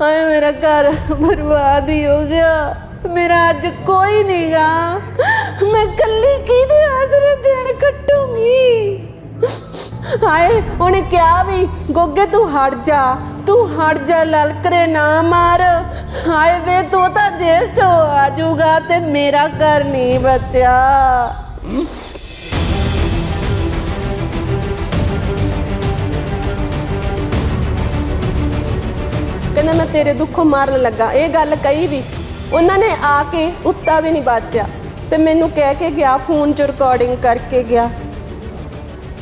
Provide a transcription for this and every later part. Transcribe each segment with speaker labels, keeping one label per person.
Speaker 1: ਹਾਏ ਮੇਰਾ ਘਰ ਬਰਬਾਦ ਹੀ ਹੋ ਗਿਆ ਮੇਰਾ ਅੱਜ ਕੋਈ ਨਹੀਂਗਾ ਮੈਂ ਕੱਲੀ ਕਿਹਦੇ ਆਸਰੇ ਦਿਨ ਕੱਟੂੰਗੀ ਹਾਏ ਉਹਨੇ ਕਿਹਾ ਵੀ ਗੋਗੇ ਤੂੰ ਹਟ ਜਾ ਤੂੰ ਹਟ ਜਾ ਲਲਕਰੇ ਨਾ ਮਾਰ ਹਾਏ ਵੇ ਤੂੰ ਤਾਂ ਜੇਲ੍ਹ ਚੋਂ ਆ ਜਾਊਗਾ ਤੇ ਮੇਰਾ ਘਰ ਨਹੀਂ ਬਚਿਆ ਕਹਿੰਦਾ, ਮੈਂ ਤੇਰੇ ਦੁੱਖੋਂ ਮਾਰਨ ਲੱਗਾ। ਇਹ ਗੱਲ ਕਹੀ ਵੀ ਉਹਨਾਂ ਨੇ ਆ ਕੇ ਉੱਤਾ ਵੀ ਨਹੀਂ ਬਾਚਿਆ ਤੇ ਮੈਨੂੰ ਕਹਿ ਕੇ ਗਿਆ, ਫੋਨ 'ਚ ਰਿਕਾਰਡਿੰਗ ਕਰਕੇ ਗਿਆ।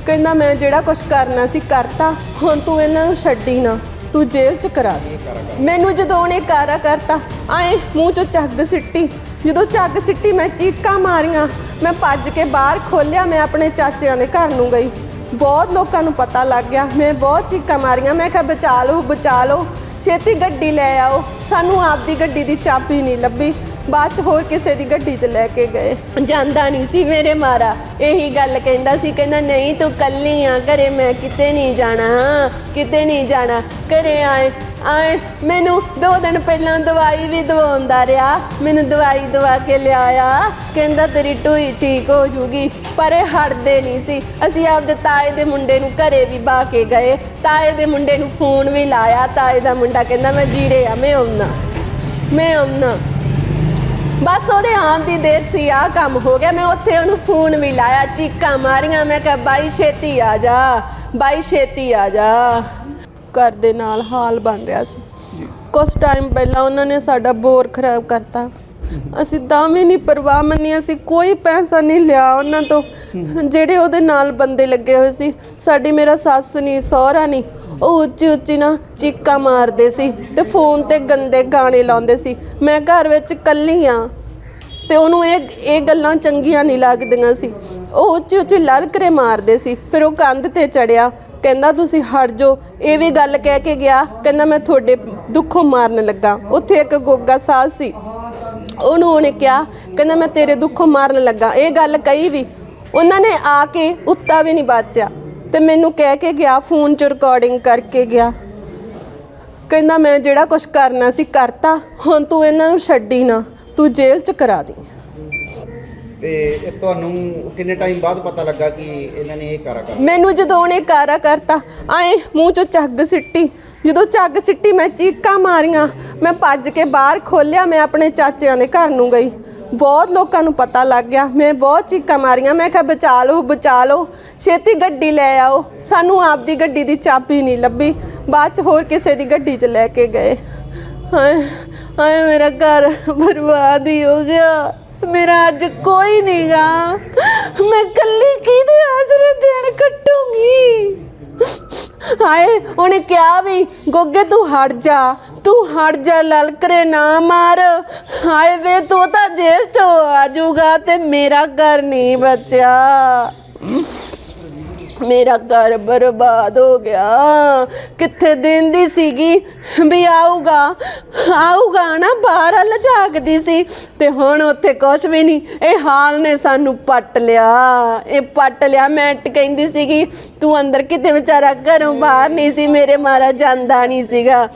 Speaker 1: ਕਹਿੰਦਾ, ਮੈਂ ਜਿਹੜਾ ਕੁਝ ਕਰਨਾ ਸੀ ਕਰਤਾ, ਹੁਣ ਤੂੰ ਇਹਨਾਂ ਨੂੰ ਛੱਡੀ ਨਾ, ਤੂੰ ਜੇਲ੍ਹ 'ਚ ਕਰਾ ਦੇ। ਮੈਨੂੰ ਜਦੋਂ ਉਹਨੇ ਕਾਰਾ ਕਰਤਾ, ਆਏ ਮੂੰਹ 'ਚੋਂ ਚੱਗ ਸਿੱਟੀ। ਜਦੋਂ ਚੱਗ ਸਿੱਟੀ, ਮੈਂ ਚੀਕਾਂ ਮਾਰੀਆਂ। ਮੈਂ ਭੱਜ ਕੇ ਬਾਹਰ ਖੋਲਿਆ ਮੈਂ ਆਪਣੇ ਚਾਚਿਆਂ ਦੇ ਘਰ ਨੂੰ ਗਈ। ਬਹੁਤ ਲੋਕਾਂ ਨੂੰ ਪਤਾ ਲੱਗ ਗਿਆ, ਮੈਂ ਬਹੁਤ ਚੀਕਾਂ ਮਾਰੀਆਂ। ਮੈਂ ਕਿਹਾ, ਬਚਾ ਲਓ ਬਚਾ ਲਓ। ਛੇਤੀ ਗੱਡੀ ਲੈ ਆਓ। ਸਾਨੂੰ ਆਪਦੀ ਗੱਡੀ ਦੀ ਚਾਬੀ ਨਹੀਂ ਲੱਭੀ। ਬਾਅਦ ਚ ਹੋਰ ਕਿਸੇ ਦੀ ਗੱਡੀ 'ਚ ਲੈ ਕੇ ਗਏ। ਜਾਂਦਾ ਨਹੀਂ ਸੀ ਮੇਰੇ ਮਾਰਾ। ਇਹੀ ਗੱਲ ਕਹਿੰਦਾ ਸੀ, ਕਹਿੰਦਾ ਨਹੀਂ ਤੂੰ ਕੱਲੀ ਆ, ਘਰੇ ਮੈਂ ਕਿਤੇ ਨਹੀਂ ਜਾਣਾ, ਹਾਂ, ਕਿਤੇ ਨਹੀਂ ਜਾਣਾ। ਘਰੇ ਆਏ ਆਏ, ਮੈਨੂੰ ਦੋ ਦਿਨ ਪਹਿਲਾਂ ਦਵਾਈ ਵੀ ਦਵਾਉਂਦਾ ਰਿਹਾ। ਮੈਨੂੰ ਦਵਾਈ ਦਵਾ ਕੇ ਲਿਆਇਆ। ਕਹਿੰਦਾ ਤੇਰੀ ਟੂਈ ਠੀਕ ਹੋ ਜੂਗੀ, ਪਰ ਇਹ ਹਟਦੇ ਨਹੀਂ ਸੀ। ਅਸੀਂ ਆਪਦੇ ਤਾਏ ਦੇ ਮੁੰਡੇ ਨੂੰ ਘਰੇ ਵੀ ਬਾ ਕੇ ਗਏ। ਤਾਏ ਦੇ ਮੁੰਡੇ ਨੂੰ ਫੋਨ ਵੀ ਲਾਇਆ। ਤਾਏ ਦਾ ਮੁੰਡਾ ਕਹਿੰਦਾ, ਮੈਂ ਜੀਰੇ ਆ, ਮੈਂ ਆਉਣਾ ਮੈਂ ਆਉਣਾ। ਬਸ ਉਹਦੇ ਆਉਣ ਦੀ ਦੇਰ ਸੀ ਆ ਕੰਮ ਹੋ ਗਿਆ। ਮੈਂ ਉੱਥੇ ਉਹਨੂੰ ਫੋਨ ਵੀ ਲਾਇਆ, ਚੀਕਾਂ ਮਾਰੀਆਂ। ਮੈਂ ਕਿਹਾ, ਬਾਈ ਛੇਤੀ ਆ ਜਾ, ਬਾਈ ਛੇਤੀ ਆ ਜਾ। ਘਰ ਦੇ ਨਾਲ ਹਾਲ ਬਣ ਰਿਹਾ ਸੀ। ਕੁਝ ਟਾਈਮ ਪਹਿਲਾਂ ਉਹਨਾਂ ਨੇ ਸਾਡਾ ਬੋਰ ਖਰਾਬ ਕਰਤਾ। ਅਸੀਂ ਤਾਂ ਵੀ ਨਹੀਂ ਪਰਵਾਹ ਮੰਨੀ, ਅਸੀਂ ਕੋਈ ਪੈਸਾ ਨਹੀਂ ਲਿਆ ਉਹਨਾਂ ਤੋਂ। ਜਿਹੜੇ ਉਹਦੇ ਨਾਲ ਬੰਦੇ ਲੱਗੇ ਹੋਏ ਸੀ, ਸਾਡੀ ਮੇਰਾ ਸੱਸ ਨਹੀਂ ਸਹੁਰਾ ਨਹੀਂ ਉਹ ਉੱਚੀ ਉੱਚੀ ਨਾ ਚੀਕਾਂ ਮਾਰਦੇ ਸੀ ਤੇ ਫੋਨ ਤੇ ਗੰਦੇ ਗਾਣੇ ਲਾਉਂਦੇ ਸੀ। ਮੈਂ ਘਰ ਵਿੱਚ ਇਕੱਲੀ ਆ ਤੇ ਉਹਨੂੰ ਇਹ ਇਹ ਗੱਲਾਂ ਚੰਗੀਆਂ ਨਹੀਂ ਲੱਗਦੀਆਂ ਸੀ। ਉਹ ਉੱਚੀ ਉੱਚੀ ਲਲਕਰੇ ਮਾਰਦੇ ਸੀ। ਫਿਰ ਉਹ ਕੰਧ ਤੇ ਚੜਿਆ, ਕਹਿੰਦਾ, ਤੁਸੀਂ ਹਟ ਜਾਓ। ਇਹ ਵੀ ਗੱਲ ਕਹਿ ਕੇ ਗਿਆ, ਕਹਿੰਦਾ, ਮੈਂ ਤੁਹਾਡੇ ਦੁੱਖੋਂ ਮਾਰਨ ਲੱਗਾ। ਉੱਥੇ ਇੱਕ ਗੋਗਾ ਸਾਹ ਸੀ। ਉਹਨੂੰ ਉਹਨੇ ਕਿਹਾ, ਕਹਿੰਦਾ, ਮੈਂ ਤੇਰੇ ਦੁੱਖੋਂ ਮਾਰਨ ਲੱਗਾ। ਇਹ ਗੱਲ ਕਹੀ ਵੀ ਉਹਨਾਂ ਨੇ ਆ ਕੇ ਉੱਤਾ ਵੀ ਨਹੀਂ ਬਾਚਿਆ। ਤੇ ਮੈਨੂੰ ਕਹਿ ਕੇ ਗਿਆ ਫੋਨ 'ਚ ਰਿਕਾਰਡਿੰਗ ਕਰਕੇ ਗਿਆ। ਕਹਿੰਦਾ ਮੈਂ ਜਿਹੜਾ ਕੁਝ ਕਰਨਾ ਸੀ ਕਰਤਾ। ਹੁਣ ਤੂੰ ਇਹਨਾਂ ਨੂੰ ਛੱਡੀ ਨਾ ਤੂੰ ਜੇਲ੍ਹ 'ਚ ਕਰਾ ਦੇ।
Speaker 2: ਤੇ ਇਹ ਤੁਹਾਨੂੰ ਕਿੰਨੇ ਟਾਈਮ ਬਾਅਦ ਪਤਾ ਲੱਗਾ ਕਿ ਇਹਨਾਂ ਨੇ ਇਹ ਕਾਰਾ ਕਰ
Speaker 1: ਮੈਨੂੰ ਜਦੋਂ ਉਹਨੇ ਕਾਰਾ ਕਰਤਾ ਆਏ ਮੂੰਹ 'ਚੋਂ ਚੱਗ ਸਿੱਟੀ। ਜਦੋਂ ਝੱਗ ਸਿੱਟੀ ਮੈਂ ਚੀਕਾਂ ਮਾਰੀਆਂ, ਮੈਂ ਭੱਜ ਕੇ ਬਾਹਰ ਖੋਲਿਆ ਮੈਂ ਆਪਣੇ ਚਾਚਿਆਂ ਦੇ ਘਰ ਨੂੰ ਗਈ। ਬਹੁਤ ਲੋਕਾਂ ਨੂੰ ਪਤਾ ਲੱਗ ਗਿਆ, ਮੈਂ ਬਹੁਤ ਚੀਕਾਂ ਮਾਰੀਆਂ। ਮੈਂ ਕਿਹਾ ਬਚਾ ਲਓ ਬਚਾ ਲਓ ਛੇਤੀ ਗੱਡੀ ਲੈ ਆਓ। ਸਾਨੂੰ ਆਪਦੀ ਗੱਡੀ ਦੀ ਚਾਬੀ ਨਹੀਂ ਲੱਭੀ। ਬਾਅਦ ਚ ਹੋਰ ਕਿਸੇ ਦੀ ਗੱਡੀ 'ਚ ਲੈ ਕੇ ਗਏ। ਹਾਏ ਹਾਏ, ਮੇਰਾ ਘਰ ਬਰਬਾਦ ਹੀ ਹੋ ਗਿਆ। ਮੇਰਾ ਅੱਜ ਕੋਈ ਨਹੀਂਗਾ ਮੈਂ ਕੱਲੀ ਕਿਹਦੇ ਆਸਰੇ ਦਿਨ ਕੱਟੂਗੀ ਹਾਏ, ਉਹਨੇ ਕਿਹਾ ਵੀ, ਗੋਗੇ ਤੂੰ ਹਟ ਜਾ, ਤੂੰ ਹਟ ਜਾ, ਲਲਕਰੇ ਨਾ ਮਾਰ। ਹਾਏ ਵੇ, ਤੂੰ ਤਾਂ ਜੇਲ੍ਹ ਚੋਂ ਆ ਜਾਊਗਾ ਤੇ ਮੇਰਾ ਘਰ ਨਹੀਂ ਬਚਿਆ। ਮੇਰਾ ਘਰ ਬਰਬਾਦ ਹੋ ਗਿਆ। ਕਿੱਥੇ ਦਿੰਦੀ ਸੀਗੀ? ਵੀ ਆਊਗਾ। ਆਊਗਾ ਨਾ, ਬਾਹਰ ਵੱਲ ਝਾਕਦੀ ਸੀ। ਤੇ ਹੁਣ ਉੱਥੇ ਕੁਝ ਵੀ ਨਹੀਂ। ਇਹ ਹਾਲ ਨੇ ਸਾਨੂੰ ਪੱਟ ਲਿਆ। ਇਹ ਪੱਟ ਲਿਆ। ਮੈਂ ਕਹਿੰਦੀ ਸੀਗੀ, ਤੂੰ ਅੰਦਰ ਕਿਤੇ ਵਿਚਾਰਾ ਘਰੋਂ ਬਾਹਰ ਨਹੀਂ ਸੀ। ਮੇਰੇ ਮਾਰਾ ਜਾਂਦਾ ਨਹੀਂ ਸੀਗਾ।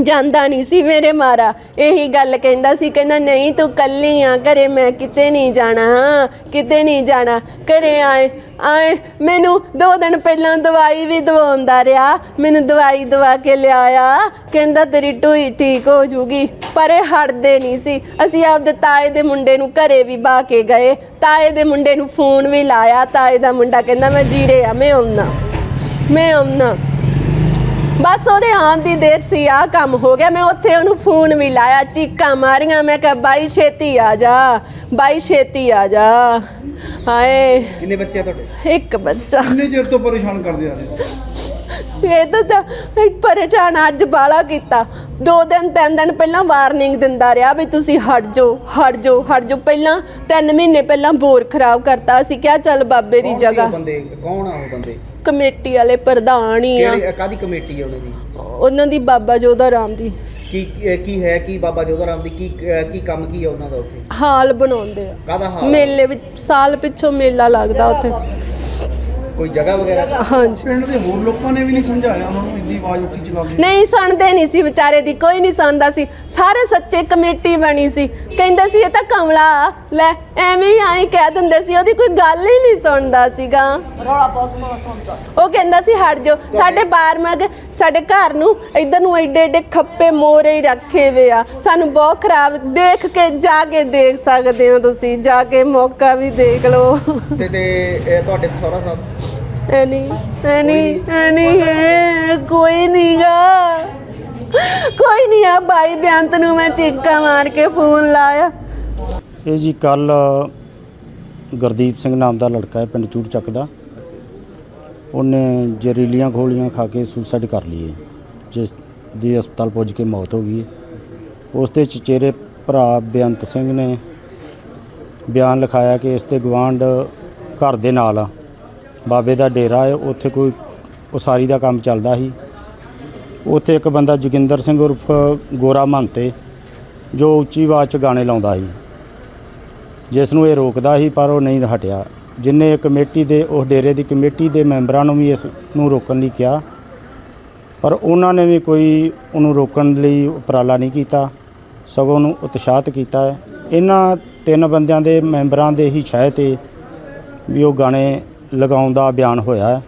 Speaker 1: ਜਾਂਦਾ ਨਹੀਂ ਸੀ ਮੇਰੇ ਮਾਰਾ। ਇਹੀ ਗੱਲ ਕਹਿੰਦਾ ਸੀ, ਕਹਿੰਦਾ ਨਹੀਂ ਤੂੰ ਕੱਲੀ ਆ, ਘਰੇ ਮੈਂ ਕਿਤੇ ਨਹੀਂ ਜਾਣਾ, ਕਿਤੇ ਨਹੀਂ ਜਾਣਾ। ਘਰੇ ਆਏ ਆਏ, ਮੈਨੂੰ ਦੋ ਦਿਨ ਪਹਿਲਾਂ ਦਵਾਈ ਵੀ ਦਵਾਉਂਦਾ ਰਿਹਾ। ਮੈਨੂੰ ਦਵਾਈ ਦਵਾ ਕੇ ਲਿਆਇਆ। ਕਹਿੰਦਾ ਤੇਰੀ ਟੂਈ ਠੀਕ ਹੋ ਜੂਗੀ, ਪਰ ਇਹ ਹਟਦੇ ਨਹੀਂ ਸੀ। ਅਸੀਂ ਆਪਦੇ ਤਾਏ ਦੇ ਮੁੰਡੇ ਨੂੰ ਘਰੇ ਵੀ ਬਾ ਕੇ ਗਏ। ਤਾਏ ਦੇ ਮੁੰਡੇ ਨੂੰ ਫੋਨ ਵੀ ਲਾਇਆ। ਤਾਏ ਦਾ ਮੁੰਡਾ ਕਹਿੰਦਾ, ਮੈਂ ਜੀਰੇ ਆ, ਮੈਂ ਆਉਣਾ ਮੈਂ ਆਉਣਾ ਬਸ ਉਹਦੇ ਆਉਣ ਦੀ ਦੇਰ ਸੀ ਆ ਕੰਮ ਹੋ ਗਿਆ। ਮੈਂ ਉੱਥੇ ਉਹਨੂੰ ਫੋਨ ਵੀ ਲਾਇਆ ਚੀਕਾਂ ਮਾਰੀਆਂ। ਮੈਂ ਕਿਹਾ ਬਾਈ ਛੇਤੀ ਆ ਜਾ ਬਾਈ ਛੇਤੀ ਆ ਜਾ। ਹਾਏ।
Speaker 2: ਕਿੰਨੇ ਬੱਚੇ ਆ ਤੁਹਾਡੇ?
Speaker 1: ਇੱਕ ਬੱਚਾ।
Speaker 3: ਕਿੰਨੇ ਚਿਰ ਤੋਂ ਪਰੇਸ਼ਾਨ ਕਰਦੇ ਆ? ਰਹੇ
Speaker 1: ਇਹ ਤਾਂ ਮੈਂ ਪਰੇਸ਼ਾਨ ਅੱਜ ਬਾਲਾ ਕੀਤਾ। ਦੋ ਦਿਨ ਤਿੰਨ ਦਿਨ ਪਹਿਲਾਂ ਵਾਰਨਿੰਗ ਦਿੰਦਾ ਰਿਹਾ ਵੀ ਤੁਸੀਂ ਹਟ ਜਾਓ ਹਟ ਜਾਓ ਹਟ ਜਾਓ। ਪਹਿਲਾਂ ਤਿੰਨ ਮਹੀਨੇ ਪਹਿਲਾਂ ਬੋਰ ਖਰਾਬ ਕਰਤਾ ਅਸੀਂ ਕਿਹਾ ਚੱਲ ਬਾਬੇ ਦੀ
Speaker 2: ਕੌਣ ਸੀ ਉਹ
Speaker 1: ਜਗ੍ਹਾ।
Speaker 2: ਬੰਦੇ? ਕੌਣ ਆ ਉਹ ਬੰਦੇ?
Speaker 1: ਕਮੇਟੀ ਵਾਲੇ ਪ੍ਰਧਾਨ ਹੀ ਆ।
Speaker 2: ਕਿਹੜੀ ਕਾਦੀ ਕਮੇਟੀ ਆ ਉਹਨਾਂ ਦੀ?
Speaker 1: ਉਹਨਾਂ ਦੀ ਬਾਬਾ ਜੋਧਾ ਰਾਮ ਦੀ।
Speaker 2: ਕੀ ਕੀ ਹੈ ਕੀ ਬਾਬਾ ਜੋਧਾ ਰਾਮ ਦੀ? ਕੀ ਅਹ ਕੀ ਕੰਮ ਕੀ ਆ ਉਹਨਾਂ ਦਾ ਉੱਥੇ?
Speaker 1: ਹਾਲ ਬਣਾਉਂਦੇ ਆ।
Speaker 2: ਕਾਦਾ ਹਾਲ? ਆ?
Speaker 1: ਮੇਲੇ ਵਿੱਚ ਸਾਲ ਪਿੱਛੋਂ ਮੇਲਾ ਲੱਗਦਾ ਉੱਥੇ।
Speaker 2: ਕੋਈ ਜਗ੍ਹਾ ਵਗੈਰਾ?
Speaker 1: ਹਾਂਜੀ।
Speaker 3: ਪਿੰਡ ਦੇ ਹੋਰ ਲੋਕਾਂ ਨੇ ਵੀ ਨਹੀਂ ਸਮਝਾਇਆ ਉਹਨਾਂ ਨੂੰ ਇੰਨੀ ਆਵਾਜ਼ ਉੱਠੀ ਚਲਾਉਂਦੀ
Speaker 1: ਨਹੀਂ ਸੁਣਦੇ ਨਹੀਂ ਸੀ ਵਿਚਾਰੇ ਦੀ ਕੋਈ ਨਹੀਂ ਸੁਣਦਾ ਸੀ। ਸਾਰੇ ਸੱਚੇ ਕਮੇਟੀ ਬਣੀ ਸੀ। ਕਹਿੰਦੇ ਸੀ ਇਹ ਤਾਂ ਕਮਲਾ। ਲੈ ਐਵੇਂ ਹੀ ਆਈ ਕਹਿ ਦਿੰਦੇ ਸੀ ਉਹਦੀ ਕੋਈ ਗੱਲ ਹੀ ਨਹੀਂ ਸੁਣਦਾ ਸੀਗਾ।
Speaker 4: ਰੌਲਾ ਬਹੁਤ ਬਹੁਤ ਸੁਣਦਾ
Speaker 1: ਉਹ ਕਹਿੰਦਾ ਸੀ ਹਟ ਜਾਓ ਸਾਡੇ ਬਾਰ ਮਗ ਸਾਡੇ ਘਰ ਨੂੰ ਇਧਰ ਨੂੰ ਐਡੇ ਐਡੇ ਖੱਪੇ ਮੋਰੇ ਹੀ ਰੱਖੇ ਵੇ ਆ। ਸਾਨੂੰ ਬਹੁਤ ਖਰਾਬ ਦੇਖ ਕੇ ਜਾ ਕੇ ਦੇਖ ਸਕਦੇ ਹੋ ਤੁਸੀਂ ਜਾ ਕੇ ਮੌਕਾ ਵੀ ਦੇਖ ਲਓ।
Speaker 2: ਤੇ ਤੇ ਇਹ ਤੁਹਾਡੇ ਸਹੁਰਾ ਸਾਹਿਬ?
Speaker 1: ਐਨੀ ਐਨੀ ਐਨੀ ਕੋਈ ਨਹੀਂਗਾ ਕੋਈ ਨਹੀਂ ਆ ਬਾਈ, ਬੇਅੰਤ ਨੂੰ ਮੈਂ ਚੀਕਾਂ ਮਾਰ ਕੇ ਫੋਨ ਲਾਇਆ।
Speaker 5: ਇਹ ਜੀ ਕੱਲ ਗੁਰਦੀਪ ਸਿੰਘ ਨਾਮ ਦਾ ਲੜਕਾ ਹੈ, ਪਿੰਡ ਚੂੜ ਚੱਕ ਦਾ ਉਹਨੇ ਜ਼ਹਿਰੀਲੀਆਂ ਗੋਲੀਆਂ ਖਾ ਕੇ ਸੁਸਾਈਡ ਕਰ ਲਈ ਹੈ, ਜਿਸ ਦੀ ਹਸਪਤਾਲ ਪੁੱਜ ਕੇ ਮੌਤ ਹੋ ਗਈ ਹੈ। ਉਸ ਦੇ ਚਚੇਰੇ ਭਰਾ ਬੇਅੰਤ ਸਿੰਘ ਨੇ ਬਿਆਨ ਲਿਖਾਇਆ ਕਿ ਇਸ ਦੇ ਗਵਾਂਢ ਘਰ ਦੇ ਨਾਲ ਆ। ਬਾਬੇ ਦਾ ਡੇਰਾ ਹੈ, ਉੱਥੇ ਕੋਈ ਉਸਾਰੀ ਦਾ ਕੰਮ ਚੱਲਦਾ ਸੀ। ਉੱਥੇ ਇੱਕ ਬੰਦਾ ਜੋਗਿੰਦਰ ਸਿੰਘ ਉਰਫ ਗੋਰਾ ਮਹੰਤੇ ਜੋ ਉੱਚੀ ਆਵਾਜ਼ 'ਚ ਗਾਣੇ ਲਾਉਂਦਾ ਸੀ। ਜਿਸ ਨੂੰ ਇਹ ਰੋਕਦਾ ਸੀ, ਪਰ ਉਹ ਨਹੀਂ ਹਟਿਆ। ਜਿਨੇ ਕਮੇਟੀ ਦੇ, ਉਹ ਡੇਰੇ ਦੀ ਕਮੇਟੀ ਦੇ ਮੈਂਬਰਾਂ ਨੂੰ ਵੀ ਇਸ ਨੂੰ ਰੋਕਣ ਲਈ ਕਿਹਾ। ਪਰ ਉਹਨਾਂ ਨੇ ਵੀ ਕੋਈ ਉਹਨੂੰ ਰੋਕਣ ਲਈ ਉਪਰਾਲਾ ਨਹੀਂ ਕੀਤਾ। ਸਗੋਂ ਉਹਨੂੰ ਉਤਸ਼ਾਹਿਤ ਕੀਤਾ ਹੈ। ਇਹਨਾਂ ਤਿੰਨ ਬੰਦਿਆਂ ਦੇ ਮੈਂਬਰਾਂ ਦੇ ਹੀ ਛਾਏ ਤੇ ਵੀ ਉਹ ਗਾਣੇ ਲਗਾਉਣ ਦਾ ਬਿਆਨ ਹੋਇਆ ਹੈ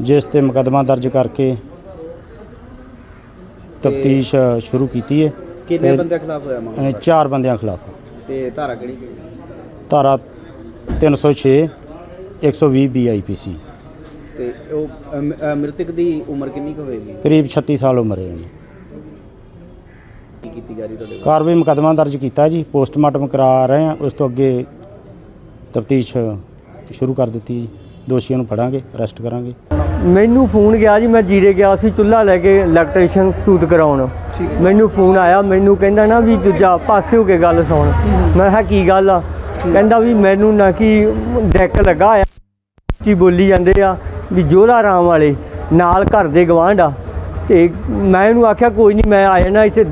Speaker 5: ਜਿਸ ਤੇ ਮੁਕੱਦਮਾ ਦਰਜ ਕਰਕੇ ਤਫਤੀਸ਼ ਸ਼ੁਰੂ ਕੀਤੀ ਹੈ
Speaker 2: ਕਿੰਨੇ ਬੰਦੇ ਖਿਲਾਫ ਹੋਇਆ ਮਾਮਲਾ?
Speaker 5: ਚਾਰ ਬੰਦਿਆਂ ਖਿਲਾਫ।
Speaker 2: ਤੇ ਧਾਰਾ ਕਿਹੜੀ ਕਿਹੜੀ?
Speaker 5: ਧਾਰਾ 306 120 ਬੀਆਈਪੀਸੀ
Speaker 2: ਤੇ ਉਹ ਅਮ, ਅ, ਮ੍ਰਿਤਕ ਦੀ ਉਮਰ ਕਿੰਨੀ ਕੁ ਹੋਏਗੀ?
Speaker 5: ਕਰੀਬ 36 ਸਾਲ ਉਮਰ ਹੈ।
Speaker 2: ਕੀ ਕੀਤੀ ਜਾ ਰਹੀ ਤੁਹਾਡੇ ਵੱਲੋਂ?
Speaker 5: ਕਾਰਵਾਈ ਮੁਕੱਦਮਾ ਦਰਜ ਕੀਤਾ ਜੀ ਪੋਸਟਮਾਰਟਮ ਕਰਾ ਰਹੇ ਹਾਂ ਉਸ ਤੋਂ ਅੱਗੇ ਤਫਤੀਸ਼ ਸ਼ੁਰੂ ਕਰ ਦਿੱਤੀ ਜੀ। ਦੋਸ਼ੀਆਂ ਨੂੰ ਫੜਾਂਗੇ, ਅਰੈਸਟ ਕਰਾਂਗੇ।
Speaker 6: ਮੈਨੂੰ ਫੋਨ ਗਿਆ ਜੀ, ਮੈਂ ਜੀਰੇ ਗਿਆ ਸੀ ਚੁੱਲ੍ਹਾ ਲੈ ਕੇ ਇਲੈਕਟ੍ਰੀਸ਼ੀਅਨ ਸ਼ੂਟ ਕਰਾਉਣ। ਮੈਨੂੰ ਫੋਨ ਆਇਆ, ਮੈਨੂੰ ਕਹਿੰਦਾ ਨਾ ਵੀ ਦੂਜਾ ਪਾਸੇ ਹੋ ਕੇ ਗੱਲ ਸੁਣ। ਮੈਂ ਕਿਹਾ, ਕੀ ਗੱਲ ਆ? ਕਹਿੰਦਾ ਵੀ ਮੈਨੂੰ ਨਾ ਕਿ ਡੈਕ ਲੱਗਾ ਆ ਕੀ ਬੋਲੀ ਜਾਂਦੇ ਆ ਵੀ ਜੋਲਾ ਰਾਮ ਵਾਲੇ, ਨਾਲ ਘਰ ਦੇ ਗਵਾਂਢ ਆ। ਤੇ ਮੈਂ ਇਹਨੂੰ ਆਖਿਆ, ਕੋਈ ਨਹੀਂ ਮੈਂ ਆ ਜਾਣਾ ਇੱਥੇ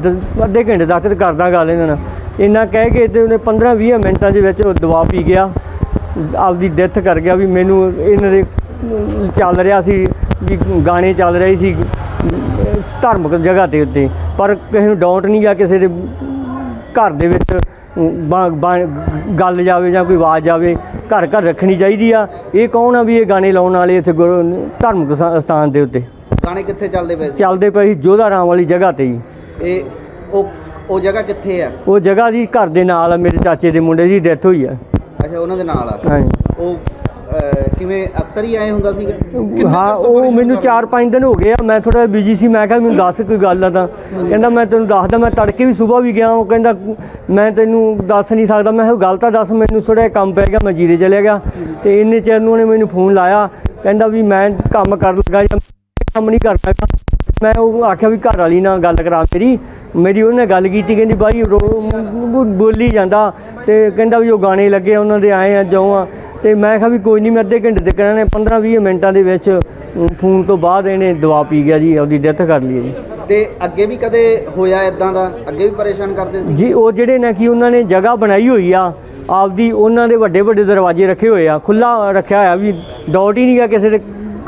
Speaker 6: ਅੱਧੇ ਘੰਟੇ ਤੱਕ ਕਰਦਾ ਗੱਲ ਇਹਨਾਂ ਨਾਲ। ਇੰਨਾ ਕਹਿ ਕੇ ਤੇ ਉਹਨੇ 15 20 ਮਿੰਟਾਂ ਦੇ ਵਿੱਚ ਉਹ ਦਵਾ ਪੀ ਗਿਆ। ਆਪਦੀ ਡੈਥ ਕਰ ਗਿਆ ਵੀ ਮੈਨੂੰ ਇਹਨਾਂ ਦੇ ਚੱਲ ਰਿਹਾ ਸੀ ਵੀ ਗਾਣੇ ਚੱਲ ਰਹੇ ਸੀ ਧਾਰਮਿਕ ਜਗ੍ਹਾ ਤੇ ਉੱਤੇ। ਪਰ ਕਿਸੇ ਨੂੰ ਡਾਊਟ ਨਹੀਂ ਗਿਆ ਕਿਸੇ ਦੇ ਘਰ ਦੇ ਵਿੱਚ ਗੱਲ ਜਾਵੇ ਜਾਂ ਕੋਈ ਆਵਾਜ਼ ਜਾਵੇ ਘਰ ਘਰ ਰੱਖਣੀ ਚਾਹੀਦੀ ਆ। ਇਹ ਕੌਣ ਆ ਵੀ ਇਹ ਗਾਣੇ ਲਾਉਣ ਵਾਲੇ ਇੱਥੇ ਗੁਰੂ- ਧਾਰਮਿਕ ਸਥਾ- ਸਥਾਨ ਦੇ ਉੱਤੇ?
Speaker 2: ਗਾਣੇ ਕਿੱਥੇ ਚੱਲਦੇ ਪਏ
Speaker 6: ਚੱਲਦੇ ਪਏ ਜੋਧਾ ਰਾਮ ਵਾਲੀ ਜਗ੍ਹਾ ਤੇ ਹੀ।
Speaker 2: ਇਹ ਉਹ ਉਹ ਜਗ੍ਹਾ ਕਿੱਥੇ ਆ?
Speaker 6: ਉਹ ਜਗ੍ਹਾ ਜੀ ਘਰ ਦੇ ਨਾਲ ਆ ਮੇਰੇ ਚਾਚੇ ਦੇ ਮੁੰਡੇ ਦੀ ਡੈਥ ਹੋਈ ਆ।
Speaker 2: ਅੱਛਾ ਉਹਨਾਂ ਦੇ ਨਾਲ ਆ।
Speaker 6: ਹਾਂਜੀ।
Speaker 2: ਉਹ ਕਿਵੇਂ ਅਕਸਰ ਹੀ ਆਏ ਹੁੰਦਾ ਸੀਗਾ?
Speaker 6: ਹਾਂ ਉਹ ਮੈਨੂੰ 4-5 ਦਿਨ ਹੋ ਗਏ ਆ ਮੈਂ ਥੋੜਾ ਬਿਜ਼ੀ ਸੀ ਮੈਂ ਕਿਹਾ ਮੈਨੂੰ ਦੱਸ ਕੋਈ ਗੱਲ ਆ ਤਾਂ। ਕਹਿੰਦਾ ਮੈਂ ਤੈਨੂੰ ਦੱਸਦਾ ਮੈਂ ਤੜਕੇ ਵੀ ਸਵੇਰ ਵੀ ਗਿਆ ਉਹ ਕਹਿੰਦਾ ਮੈਂ ਤੈਨੂੰ ਦੱਸ ਨਹੀਂ ਸਕਦਾ। ਮੈਂ ਕਿਹਾ ਗੱਲ ਤਾਂ ਦੱਸ ਮੈਨੂੰ ਥੋੜਾ ਕੰਮ ਪੈ ਗਿਆ ਮੈਂ ਜੀਰੇ ਚਲੇ ਗਿਆ। ਤੇ ਇੰਨੇ ਚਿਰ ਨੂੰ ਉਹਨੇ ਮੈਨੂੰ ਫੋਨ ਲਾਇਆ ਕਹਿੰਦਾ ਵੀ ਮੈਂ ਕੰਮ ਕਰਨ ਲੱਗਾ ਜਾਂ ਕੰਮ ਨਹੀਂ ਕਰਦਾ ਗਾ। ਮੈਂ ਉਹ ਆਖਿਆ ਵੀ ਘਰ ਵਾਲੀ ਨਾਲ ਗੱਲ ਕਰਾ ਮੇਰੀ। ਮੇਰੀ ਉਹਨੇ ਗੱਲ ਕੀਤੀ ਕਹਿੰਦੀ ਬਾਈ ਬੋਲੀ ਜਾਂਦਾ ਤੇ ਕਹਿੰਦਾ ਵੀ ਉਹ ਗਾਣੇ ਲੱਗੇ ਉਹਨਾਂ ਦੇ ਆਏ ਆ ਜਾਉ ਆ। ਤੇ ਮੈਂ ਕਿਹਾ ਵੀ ਕੋਈ ਨਹੀਂ ਮੈਂ ਅੱਧੇ ਘੰਟੇ ਤੱਕ ਇਹਨਾਂ ਨੇ 15-20 ਮਿੰਟਾਂ ਦੇ ਵਿੱਚ ਫੋਨ ਤੋਂ ਬਾਅਦ ਇਹਨੇ ਦਵਾ ਪੀ ਗਿਆ ਜੀ ਉਹਦੀ ਡੈਥ ਕਰ ਲਈ ਜੀ।
Speaker 2: ਤੇ ਅੱਗੇ ਵੀ ਕਦੇ ਹੋਇਆ ਇਦਾਂ ਦਾ? ਅੱਗੇ ਵੀ ਪਰੇਸ਼ਾਨ ਕਰਦੇ ਸੀ?
Speaker 6: ਜੀ ਉਹ ਜਿਹੜੇ ਨੇ ਕਿ ਉਹਨਾਂ ਨੇ ਜਗ੍ਹਾ ਬਣਾਈ ਹੋਈ ਆ ਆਪਦੀ ਉਹਨਾਂ ਦੇ ਵੱਡੇ ਵੱਡੇ ਦਰਵਾਜ਼ੇ ਰੱਖੇ ਹੋਏ ਆ ਖੁੱਲਾ ਰੱਖਿਆ ਹੋਇਆ ਵੀ ਡਾਊਟ ਹੀ ਨਹੀਂਗਾ ਕਿਸੇ ਦੇ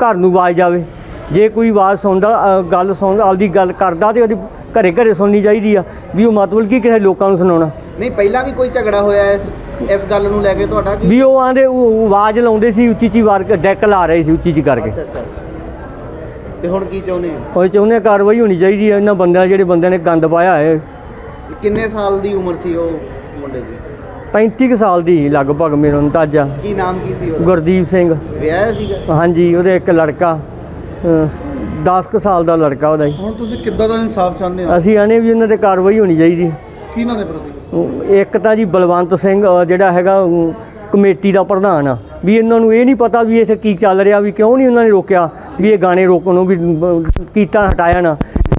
Speaker 6: ਘਰ ਨੂੰ ਆਵਾਜ਼ ਜਾਵੇ। ਜੇ ਕੋਈ ਆਵਾਜ਼ ਸੁਣਦਾ ਗੱਲ ਸੁਣ ਆਪਦੀ ਗੱਲ ਕਰਦਾ ਤੇ ਉਹਦੀ ਘਰੇ ਘਰੇ ਸੁਣਨੀ ਚਾਹੀਦੀ ਆ ਵੀ ਉਹ ਮਤਲਬ ਕੀ ਕਿਸੇ ਲੋਕਾਂ ਨੂੰ ਸੁਣਾਉਣਾ।
Speaker 2: ਨਹੀਂ ਪਹਿਲਾਂ ਵੀ ਕੋਈ ਝਗੜਾ ਹੋਇਆ ਇਸ ਇਸ ਗੱਲ ਨੂੰ ਲੈ ਕੇ ਤੁਹਾਡਾ
Speaker 6: ਵੀ ਉਹ ਆਂਦੇ ਉਹ ਆਵਾਜ਼ ਲਾਉਂਦੇ ਸੀ ਉੱਚੀ ਉੱਚੀ ਵਾਰ ਡੈਕ ਲਾ ਰਹੇ ਸੀ ਉੱਚੀ ਉੱਚੀ ਕਰਕੇ।
Speaker 2: ਅੱਛਾ ਅੱਛਾ। ਤੇ ਹੁਣ ਕੀ ਚਾਹੁੰਦੇ ਹੋ?
Speaker 6: ਉਹ ਚਾਹੁੰਦੇ ਕਾਰਵਾਈ ਹੋਣੀ ਚਾਹੀਦੀ ਹੈ ਇਹਨਾਂ ਬੰਦਿਆਂ ਜਿਹੜੇ ਬੰਦਿਆਂ ਨੇ ਗੰਦ ਪਾਇਆ ਹੈ
Speaker 2: ਕਿੰਨੇ ਸਾਲ ਦੀ ਉਮਰ ਸੀ ਉਹ ਮੁੰਡੇ ਦੀ?
Speaker 6: 35 ਕੁ ਸਾਲ ਦੀ ਲਗਭਗ ਮੇਰਾ ਅੰਦਾਜ਼ਾ।
Speaker 2: ਕੀ ਨਾਮ ਕੀ ਸੀ ਉਹਦਾ?
Speaker 6: ਗੁਰਦੀਪ ਸਿੰਘ।
Speaker 2: ਵਿਆਹਿਆ ਸੀਗਾ?
Speaker 6: ਹਾਂਜੀ ਉਹਦੇ ਇੱਕ ਲੜਕਾ। 10 ਕੁ ਸਾਲ ਦਾ ਲੜਕਾ ਉਹਦਾ ਜੀ।
Speaker 3: ਹੁਣ ਤੁਸੀਂ ਕਿੱਦਾਂ ਦਾ ਇਨਸਾਫ ਚਾਹੁੰਦੇ ਹੋ?
Speaker 6: ਅਸੀਂ ਆਨੇ ਵੀ ਉਹਨਾਂ ਤੇ ਕਾਰਵਾਈ ਹੋਣੀ ਚਾਹੀਦੀ।
Speaker 3: ਕਿਹਨਾਂ ਦੇ ਪ੍ਰਤੀ?
Speaker 6: ਇੱਕ ਤਾਂ ਜੀ ਬਲਵੰਤ ਸਿੰਘ ਜਿਹੜਾ ਹੈਗਾ ਕਮੇਟੀ ਦਾ ਪ੍ਰਧਾਨ ਆ। ਵੀ ਇਹਨਾਂ ਨੂੰ ਇਹ ਨਹੀਂ ਪਤਾ ਵੀ ਇੱਥੇ ਕੀ ਚੱਲ ਰਿਹਾ ਵੀ ਕਿਉਂ ਨਹੀਂ ਉਹਨਾਂ ਨੇ ਰੋਕਿਆ ਵੀ ਇਹ ਗਾਣੇ ਰੋਕਣ ਨੂੰ ਵੀ ਕੀਤਾ ਹਟਾਇਆ ਨਾ।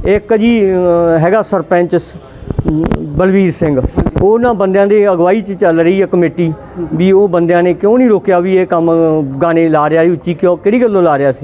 Speaker 6: ਇੱਕ ਜੀ ਹੈਗਾ ਸਰਪੰਚ ਬਲਵੀਰ ਸਿੰਘ। ਉਹਨਾਂ ਬੰਦਿਆਂ ਦੀ ਅਗਵਾਈ 'ਚ ਚੱਲ ਰਹੀ ਹੈ ਕਮੇਟੀ ਵੀ ਉਹ ਬੰਦਿਆਂ ਨੇ ਕਿਉਂ ਨਹੀਂ ਰੋਕਿਆ ਵੀ ਇਹ ਕੰਮ ਗਾਣੇ ਲਾ ਰਿਹਾ ਸੀ ਉੱਚੀ ਕਿਉਂ ਕਿਹੜੀ ਗੱਲੋਂ ਲਾ ਰਿਹਾ ਸੀ?